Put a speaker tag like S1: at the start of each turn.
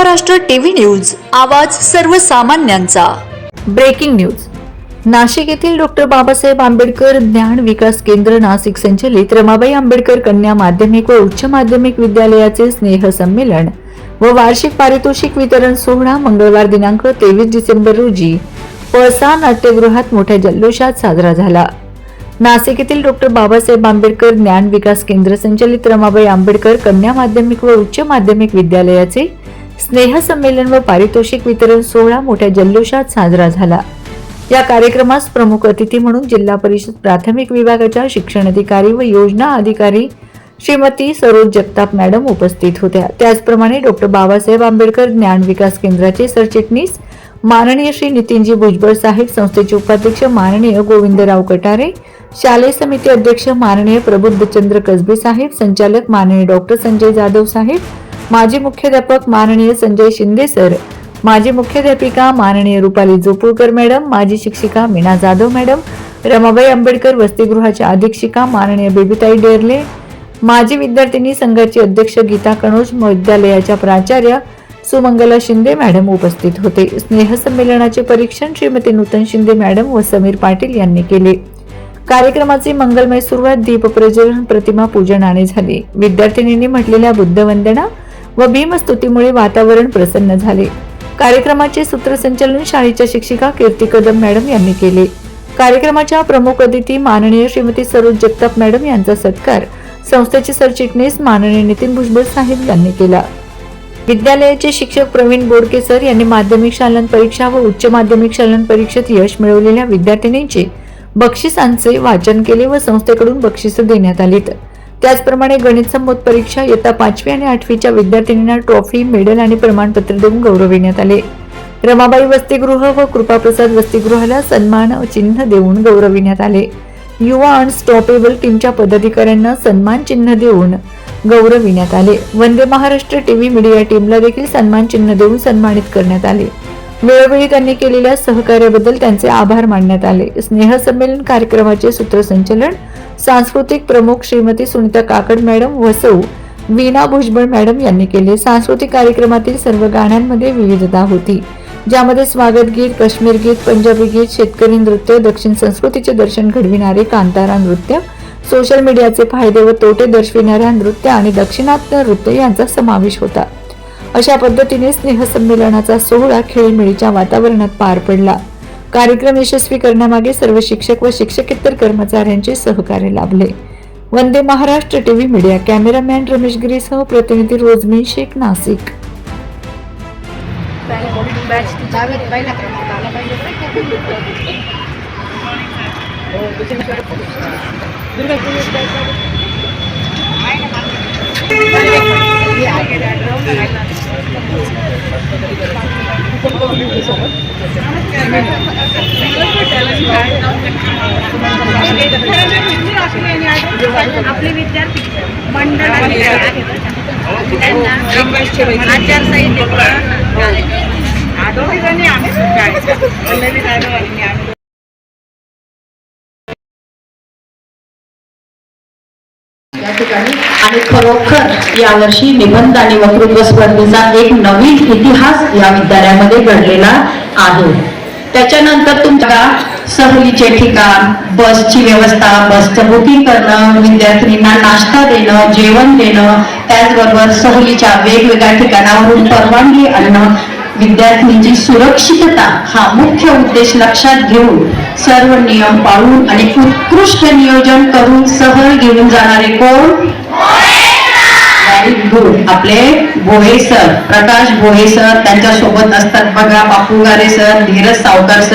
S1: Maharashtra TV news आवाज सर्वसामान्यांचा.
S2: Breaking news. Nashik येथील डॉक्टर बाबासाहेब आंबेडकर ज्ञान विकास केंद्र नाशिक संचलित रमाबाई आंबेडकर कन्या माध्यमिक व उच्च माध्यमिक विद्यालयाचे स्नेह संमेलन व वार्षिक पारितोषिक वितरण सोहळा मंगळवार दिनांक तेवीस डिसेंबर रोजी पळसा नाट्यगृहात मोठ्या जल्लोषात साजरा झाला. नाशिक येथील डॉक्टर बाबासाहेब आंबेडकर ज्ञान विकास केंद्र संचलित रमाबाई आंबेडकर कन्या माध्यमिक व उच्च माध्यमिक विद्यालयाचे स्नेहसंमेलन व पारितोषिक वितरण सोहळा मोठ्या जल्लोषात साजरा झाला. या कार्यक्रमास प्रमुख अतिथी म्हणून जिल्हा परिषद प्राथमिक विभागाच्या शिक्षण अधिकारी व योजना अधिकारी श्रीमती सरोज जगताप मॅडम उपस्थित होत्या. त्याचप्रमाणे डॉक्टर बाबासाहेब आंबेडकर ज्ञान विकास केंद्राचे सरचिटणीस माननीय श्री नितीनजी भुजबळ साहेब संस्थेचे उपाध्यक्ष माननीय गोविंदराव कटारे शालेय समिती अध्यक्ष माननीय प्रबुद्धचंद्र कसबे साहेब संचालक माननीय डॉक्टर संजय जाधव साहेब माजी मुख्याध्यापक माननीय संजय शिंदे सर माजी मुख्याध्यापिका माननीय रुपाली जोपूळकर मॅडम माजी शिक्षिका मीना जाधव मॅडम रमाबाई आंबेडकर वसतिगृहाच्या अधीक्षिका माननीय बेबीताई डेरले माजी विद्यार्थिनी संघाचे अध्यक्ष गीता कणोज महाविद्यालयाच्या प्राचार्य सुमंगला शिंदे मॅडम उपस्थित होते. स्नेहसंमेलनाचे परीक्षण श्रीमती नूतन शिंदे मॅडम व समीर पाटील यांनी केले. कार्यक्रमाची मंगलमय सुरुवात दीप प्रज्वलन प्रतिमा पूजनाने झाली. विद्यार्थिनींनी म्हटलेल्या बुद्धवंदना व भीमस्तुतीमुळे वातावरण प्रसन्न झाले. कार्यक्रमाचे सूत्रसंचालन शाळेच्या शिक्षिका कीर्ती कदम मॅडम यांनी केले. कार्यक्रमाच्या प्रमुख अतिथी माननीय श्रीमती सरोज जगताप मॅडम यांचा सत्कार संस्थेचे सरचिटणीस माननीय नितीन भुजबळ साहेब यांनी केला. विद्यालयाचे शिक्षक प्रवीण बोडके सर यांनी माध्यमिक शालन परीक्षा व उच्च माध्यमिक शालन परीक्षेत यश मिळवलेल्या विद्यार्थिनींचे बक्षिसांचे वाचन केले व संस्थेकडून बक्षिसं देण्यात आलीत. त्याचप्रमाणे गणित संबोध परीक्षा इयत्ता पाचवी आणि आठवीच्या विद्यार्थिनींना ट्रॉफी मेडल आणि प्रमाणपत्र देऊन गौरविण्यात आले. रमाबाई वसतिगृह व कृपाप्रसाद वसतिगृहाला सन्मान चिन्ह देऊन गौरविण्यात आले. युवा अनस्टॉपेबल टीमच्या पदाधिकाऱ्यांना सन्मान चिन्ह देऊन गौरविण्यात आले. वंदे महाराष्ट्र टीव्ही मीडिया टीमला देखील सन्मान चिन्ह देऊन सन्मानित करण्यात आले. वेळोवेळी त्यांनी केलेल्या सहकार्याबद्दल त्यांचे आभार मानण्यात आले. स्नेहसंमेलन कार्यक्रमाचे सूत्रसंचलन सांस्कृतिक प्रमुख श्रीमती सुनीता काकड मॅडम वसौ वीणा भुजबळ मॅडम यांनी केले. सांस्कृतिक कार्यक्रमातील सर्व गाण्यांमध्ये विविधता होती. ज्यामध्ये स्वागत गीत काश्मीर गीत पंजाबी गीत शेतकरी नृत्य दक्षिण संस्कृतीचे दर्शन घडविणारे कांतारा नृत्य सोशल मीडियाचे फायदे व तोटे दर्शविणाऱ्या नृत्य आणि दक्षिणात्य नृत्य यांचा समावेश होता. अशा पद्धतीने स्नेहसंमेलनाचा सोहळा खेळीमेळीच्या वातावरणात पार पडला. कार्यक्रम यशस्वी करण्यामागे सर्व शिक्षक व शिक्षकेतर कर्मचाऱ्यांचे सहकार्य लाभले. Vande Maharashtra TV media cameraman Ramesh गिरीसह प्रतिनिधी रोजमी शेख नाशिक
S3: आपले विद्यार्थी मंडळ जणी आम्ही
S4: या ठिकाणी. आणि खरोखर यावर्षी निबंध आणि वक्तृत्व स्पर्धेचा एक नवीन इतिहास या विद्यालयामध्ये घडलेला आहे. त्याच्यानंतर तुमच्या सहलीचे ठिकाण बसची व्यवस्था बसचं बुकिंग करणं विद्यार्थिनींना नाश्ता देणं जेवण देणं त्याचबरोबर सहलीच्या वेगवेगळ्या ठिकाणावरून परवानगी आणणं विद्यार्थिनीची सुरक्षितता हा मुख्य उद्देश लक्षात घेऊन सर्व नियम पाळून आणि उत्कृष्ट नियोजन करून सहल घेऊन जाणारे कोण? गुड आपले भोहे सर प्रकाश भोहे सर त्यांच्यासोबत असतात. बघा बापू Gare sir Dheeraj Sawkar sir